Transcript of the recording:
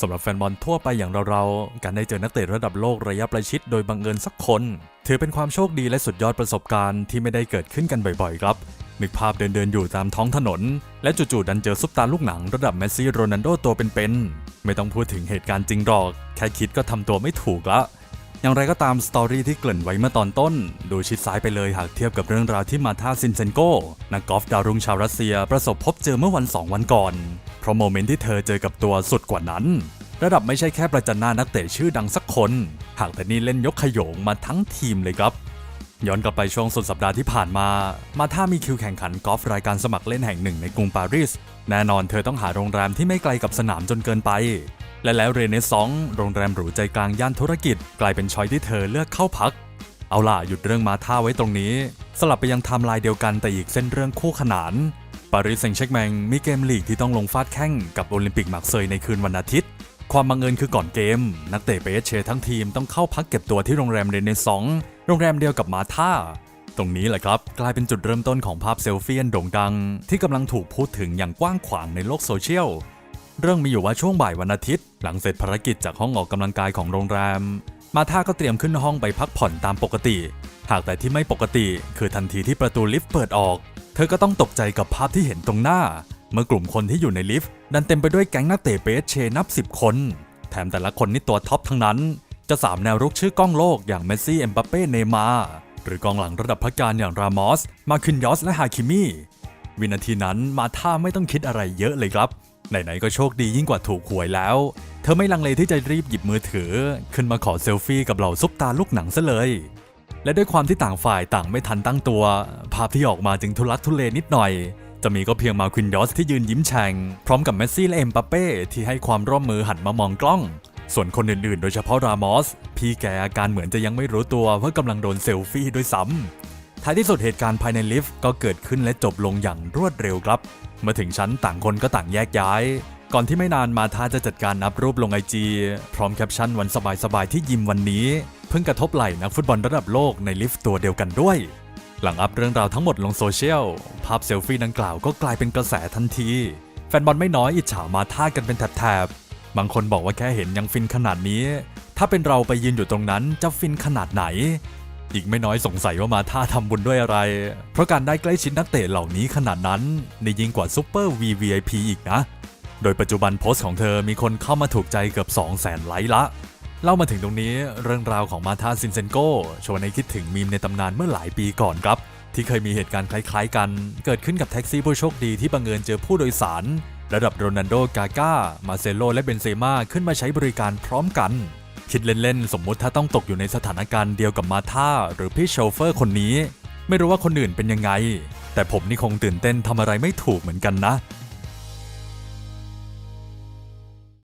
สำหรับแฟนบอลทั่วไปอย่างเราๆ การได้เจอนักเตะระดับโลกระยะประชิดโดยบังเอิญสักคน ถือเป็นความโชคดีและสุดยอดประสบการณ์ที่ไม่ได้เกิดขึ้นกันบ่อยๆ ครับ นึกภาพเดินๆ อยู่ตามท้องถนน และจู่ๆดันเจอซุปตาลูกหนังระดับเมสซี่โรนัลโดตัวเป็นๆ ไม่ต้องพูดถึงเหตุการณ์จริงหรอก แค่คิดก็ทำตัวไม่ถูกละอย่างไรก็ตามสตอรี่ที่เกริ่นไว้เมื่อตอนต้น ดูชิดซ้ายไปเลยหากเทียบกับเรื่องราวที่มาธาซินเซนโกนักกอล์ฟดาวรุ่งชาวรัสเซียประสบพบเจอเมื่อวันสองวันก่อน เพราะโมเมนต์ที่เธอเจอกับตัวสุดกว่านั้น ระดับไม่ใช่แค่ประจันหน้านักเตะชื่อดังสักคน หากแต่นี่เล่นยกขยงมาทั้งทีมเลยครับ ย้อนกลับไปช่วงสุดสัปดาห์ที่ผ่านมา มาถ้ามีคิวแข่งขันกอล์ฟรายการสมัครเล่นแห่งหนึ่งในกรุงปารีส แน่นอนเธอต้องหาโรงแรมที่ไม่ไกลกับสนามจนเกินไป และแล้วเรเนซองโรงแรมหรูใจกลางย่านธุรกิจ กลายเป็นช้อยที่เธอเลือกเข้าพักเอาล่ะ หยุดเรื่องมาท่าไว้ตรงนี้ สลับไปยังไทม์ไลน์เดียวกันแต่อีกเส้นเรื่องคู่ขนาน ปารีสแซงต์แชร์กแมงมีเกมลีกที่ต้องลงฟาดแข่งกับโอลิมปิกมาร์เซยในคืนวันอาทิตย์ ความบังเอิญคือก่อนเกม นักเตะเปเชทั้งทีมต้องเข้าพักเก็บตัวที่โรงแรมเรเนซองโรงแรมเดียวกับมาท่า ตรงนี้แหละครับ กลายเป็นจุดเริ่มต้นของภาพเซลฟี่อันโด่งดัง ที่กำลังถูกพูดถึงอย่างกว้างขวางในโลกโซเชียลเรื่องมีอยู่ว่าช่วงบ่ายวันอาทิตย์ หลังเสร็จภารกิจจากห้องออกกำลังกายของโรงแรม มาท่าก็เตรียมขึ้นห้องไปพักผ่อนตามปกติ หากแต่ที่ไม่ปกติ คือทันทีที่ประตูลิฟต์เปิดออก ธอก็ต้องตกใจกับภาพที่เห็นตรงหน้า เมื่อกลุ่มคนที่อยู่ในลิฟต์ดันเต็มไปด้วยแก๊งนักเตะเปสเชนับ 10 คน แถมแต่ละคนนี่ตัวท็อปทั้งนั้น จะสามแนวรุกชื่อกล้องโลกอย่างเมสซี่เอ็มบัปเป้เนย์มาหรือกองหลังระดับพักการอย่างรามอส มาคินยอสและฮาคิมิวินาทีนั้นมาท่าไม่ต้องคิดอะไรเยอะเลยครับ ไหนๆก็โชคดียิ่งกว่าถูกหวยแล้ว เธอไม่ลังเลที่จะรีบหยิบมือถือ ขึ้นมาขอเซลฟี่กับเหล่าซุปตาลูกหนังซะเลย และด้วยความที่ต่างฝ่ายต่างไม่ทันตั้งตัว ภาพที่ออกมาจึงทุลักทุเลนิดหน่อย จะมีก็เพียงมาควินยอสที่ยืนยิ้มแฉ่งพร้อมกับเมสซี่และเอ็มบัปเป้ที่ให้ความร่วมมือหันมามองกล้อง ส่วนคนอื่นๆ โดยเฉพาะรามอส พี่แกอาการเหมือนจะยังไม่รู้ตัวว่ากำลังโดนเซลฟี่ด้วยซ้ำท้ายที่สุดเหตุการณ์ภายในลิฟต์ก็เกิดขึ้นและจบลงอย่างรวดเร็วครับเมื่อถึงชั้นต่างคนก็ต่างแยกย้าย ก่อนที่ไม่นานมาทาจะจัดการอัพรูปลงไอจีพร้อมแคปชั่นวันสบายๆที่ยิมวันนี้ เพิ่งกระทบไหล่นักฟุตบอลระดับโลกในลิฟต์ตัวเดียวกันด้วย หลังอัพเรื่องราวทั้งหมดลงโซเชียล ภาพเซลฟี่ดังกล่าวก็กลายเป็นกระแสทันที แฟนบอลไม่น้อยอิจฉามาท่ากันเป็นแถบๆ บางคนบอกว่าแค่เห็นยังฟินขนาดนี้ ถ้าเป็นเราไปยืนอยู่ตรงนั้นจะฟินขนาดไหน อีกไม่น้อยสงสัยว่ามาท่าทำบุญด้วยอะไร เพราะการได้ใกล้ชิดนักเตะเหล่านี้ขนาดนั้นในยิ่งกว่าซูเปอร์ VVIP อีกนะ โดยปัจจุบันโพสต์ของเธอมีคนเข้ามาถูกใจเกือบ2 0 0 0 0ไลค์ละ เล่ามาถึงตรงนี้เรื่องราวของมาธาซินเซนโกชวนให้คิดถึงมีมในตำนานเมื่อหลายปีก่อนครับ ที่เคยมีเหตุการณ์คล้ายๆกัน เกิดขึ้นกับแท็กซี่ผู้โชคดีที่บังเอิญเจอผู้โดยสาร ระดับโรนัลโด กาก้า มาเซโลและเบนเซม่าขึ้นมาใช้บริการพร้อมกัน คิดเล่นๆ สมมุติถ้าต้องตกอยู่ในสถานการณ์เดียวกับมาธาหรือพี่โชเฟอร์คนนี้ ไม่รู้ว่าคนอื่นเป็นยังไง แต่ผมนี่คงตื่นเต้นทำอะไรไม่ถูกเหมือนกันนะ